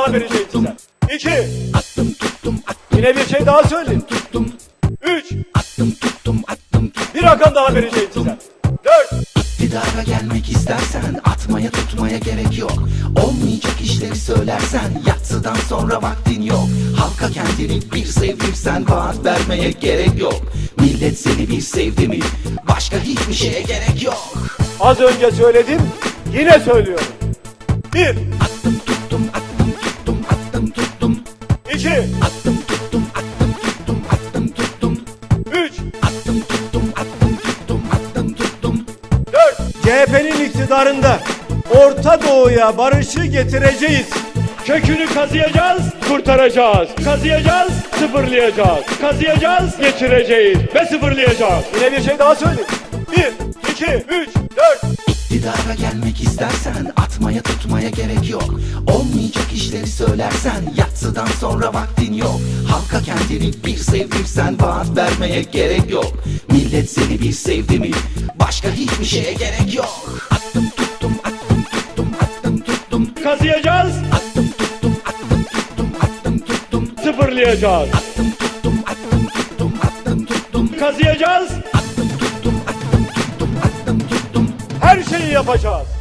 daha vereceğim size. İki. Yine bir şey daha söyleyeyim. Üç. Bir rakam daha vereceğim size. Dört. İktidara gelmek istersen atmaya tutmaya gerek yok Olmayacak işleri söylersen yatsıdan sonra vaktin yok Halka kendini bir sevdirsen vaat vermeye gerek yok Millet seni bir sevdi mi başka hiçbir şeye gerek yok Az önce söyledim. Yine söylüyorum. Bir. Attım tuttum attım tuttum attım tuttum iki, Attım tuttum attım tuttum attım tuttum Üç. Attım tuttum attım tuttum attım tuttum Dört. CHP'nin iktidarında Orta Doğu'ya barışı getireceğiz. Kökünü kazıyacağız, kurtaracağız. Kazıyacağız, sıfırlayacağız. Kazıyacağız, getireceğiz ve sıfırlayacağız. Yine bir şey daha söyleyeyim. Bir, iki, üç, dört. İktidara gelmek istersen atmaya tutmaya gerek yok. Olmayacak işleri söylersen yatsıdan sonra vaktin yok. Halka kendini bir sevdirsen vaat vermeye gerek yok. Millet seni bir sevdi mi? Başka hiçbir şeye gerek yok. Attım tuttum attım tuttum attım tuttum. Kazıyacağız, Attım tuttum attım tuttum attım tuttum. Sıfırlayacağız. Attım tuttum attım tuttum attım tuttum. Kazıyacağız, Attım tuttum